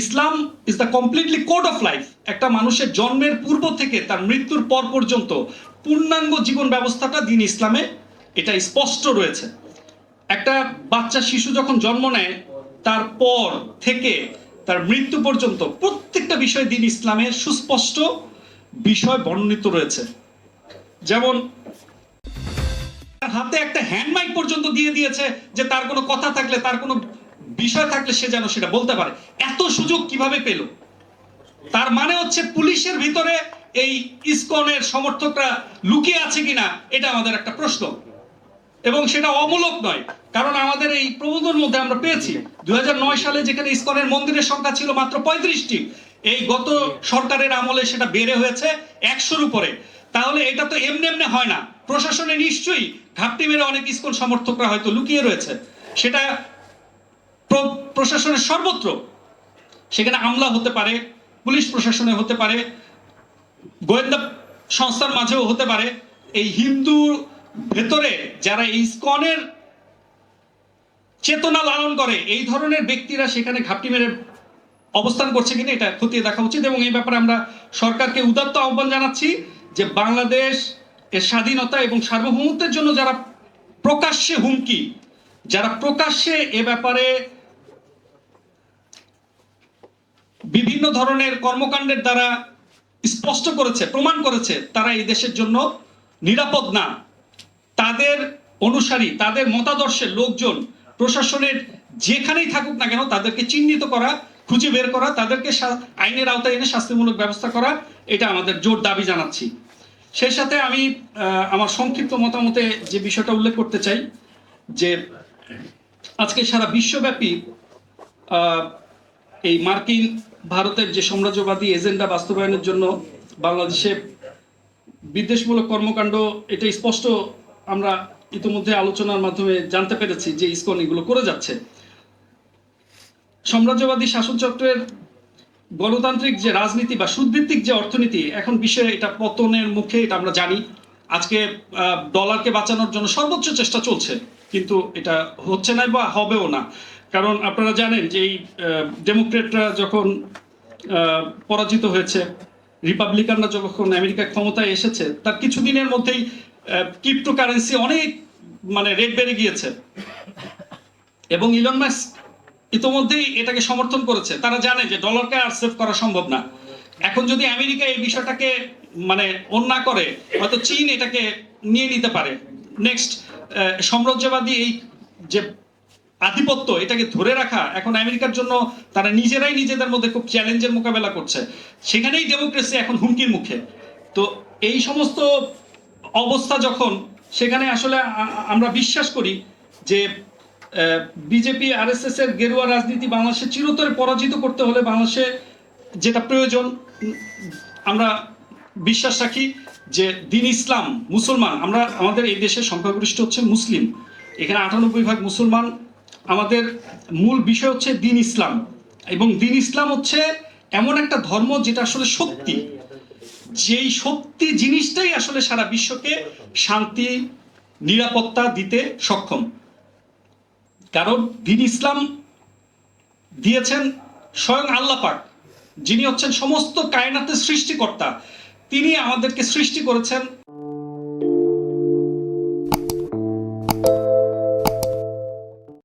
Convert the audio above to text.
Islam is the completely code of life একটা মানুষের জন্মের পূর্ব থেকে তার মৃত্যুর পর পর্যন্ত পূর্ণাঙ্গ জীবন ব্যবস্থাটা দিন ইসলামে, এটা স্পষ্ট রয়েছে। একটা বাচ্চা শিশু যখন জন্ম নেয়, তার পর থেকে তার মৃত্যু পর্যন্ত প্রত্যেকটা বিষয় দিন ইসলামের সুস্পষ্ট বিষয় বর্ণিত রয়েছে। যেমন হাতে একটা হ্যান্ড মাইক পর্যন্ত দিয়ে দিয়েছে যে তার কোনো কথা থাকলে, তার কোনো বিষয় থাকলে সে যেন সেটা বলতে পারে। এত সুযোগ কীভাবে পেল? তার মানে হচ্ছে পুলিশের ভিতরে এই ইসকনের সমর্থকরা লুকিয়ে আছে কিনা, এটা আমাদের একটা প্রশ্ন। এবং সেটা অমূলক নয়, কারণ আমাদের এই প্রবন্ধের মধ্যে আমরা পেয়েছি। দুই সালে যেখানে ইসকনের মন্দিরের সংখ্যা ছিল মাত্র পঁয়ত্রিশটি, এই গত সরকারের আমলে সেটা বেড়ে হয়েছে একশোর উপরে। তাহলে এটা তো এমনি এমনি হয় না। প্রশাসনে নিশ্চয়ই ঘাপটি মেরে অনেক ইসকন সমর্থকরা হয়তো লুকিয়ে রয়েছে। সেটা প্রশাসনের সর্বত্র। সেখানে আমলা হতে পারে, পুলিশ প্রশাসনে হতে পারে, গোয়েন্দা সংস্থার মাঝেও হতে পারে। এই হিন্দু ভেতরে যারা এই ইসকনের চেতনা লালন করে, এই ধরনের ব্যক্তিরা সেখানে ঘাপটি মেরে অবস্থান করছে কিনা এটা খতিয়ে দেখা উচিত এবং এই ব্যাপারে আমরা সরকারকে উদাত্ত আহ্বান জানাচ্ছি যে বাংলাদেশ এর স্বাধীনতা এবং সার্বভৌমত্বের জন্য যারা প্রকাশ্যে হুমকি, যারা প্রকাশ্যে এ ব্যাপারে বিভিন্ন ধরনের কর্মকাণ্ডের দ্বারা স্পষ্ট করেছে, প্রমাণ করেছে তারা এই দেশের জন্য নিরাপদ না। তাদের অনুসারী, তাদের মতাদর্শের লোকজন, প্রশাসনের যেখানেই থাকুক না কেন তাদেরকে চিহ্নিত করা, খুঁজে বের করা, তাদেরকে আইনের আওতায় এনে শাস্তিমূলক ব্যবস্থা করা, এটা আমাদের জোর দাবি জানাচ্ছি। সেই সাথে আমি আমার সংক্ষিপ্ত মতামতে যে বিষয়টা উল্লেখ করতে চাই, যে আজকে সারা বিশ্বব্যাপী এই মার্কিন ভারতের যে সাম্রাজ্যবাদী এজেন্ডা বাস্তবায়নের জন্য বাংলাদেশে বিদ্বেষমূলক কর্মকাণ্ড, এটা স্পষ্ট আমরা ইতিমধ্যে আলোচনার মাধ্যমে জানতে পেরেছি যে ইসকন এগুলো করে যাচ্ছে। সাম্রাজ্যবাদী শাসনচক্রের গণতান্ত্রিক যে রাজনীতি বা সুদভিত্তিক যে অর্থনীতি, এখন বিষয়ে এটা পতনের মুখে এটা আমরা জানি। আজকে ডলারকে বাঁচানোর জন্য সর্বোচ্চ চেষ্টা চলছে, কিন্তু এটা হচ্ছে না বা হবেও না। কারণ আপনারা জানেন যে এই ডেমোক্রেটরা যখন পরাজিত হয়েছে রিপাবলিকানরা যখন আমেরিকা ক্ষমতায় এসেছে, তার কিছুদিনের মধ্যেই ক্রিপ্টোকারেন্সি অনেক মানে রেট বেড়ে গিয়েছে। এবং ইলন মাস্ক ইতোমধ্যেই এটাকে সমর্থন করেছে। তারা জানে যে ডলারকে আর সেভ করা সম্ভব না। এখন যদি আমেরিকা এই বিষয়টাকে মানে অন্যা করে, হয়তো চীন এটাকে নিয়ে নিতে পারে। নেক্সট সাম্রাজ্যবাদী এই যে আধিপত্য, এটাকে ধরে রাখা এখন আমেরিকার জন্য তারা নিজেরাই নিজেদের মধ্যে খুব চ্যালেঞ্জের মোকাবেলা করছে। সেখানেই ডেমোক্রেসি এখন হুমকির মুখে। তো এই সমস্ত অবস্থা যখন, সেখানে আসলে আমরা বিশ্বাস করি যে বিজেপি আরএসএস এর গেরুয়া রাজনীতি বাংলাদেশে চিরতরে পরাজিত করতে হলে বাংলাদেশে যেটা প্রয়োজন আমরা বিশ্বাস রাখি যে দিন ইসলাম মুসলমান, আমরা, আমাদের এই দেশের সংখ্যাগরিষ্ঠ হচ্ছে মুসলিম। এখানে আটানব্বই ভাগ মুসলমান আমাদের মূল বিষয় হচ্ছে দিন ইসলাম। এবং দিন ইসলাম হচ্ছে এমন একটা ধর্ম যেটা আসলে সত্যি। যেই সত্যি জিনিসটাই আসলে সারা বিশ্বকে শান্তি, নিরাপত্তা দিতে সক্ষম। কারণ দিন ইসলাম দিয়েছেন স্বয়ং আল্লাহ পাক, যিনি হচ্ছেন সমস্ত কায়নাতের সৃষ্টিকর্তা। তিনি আমাদেরকে সৃষ্টি করেছেন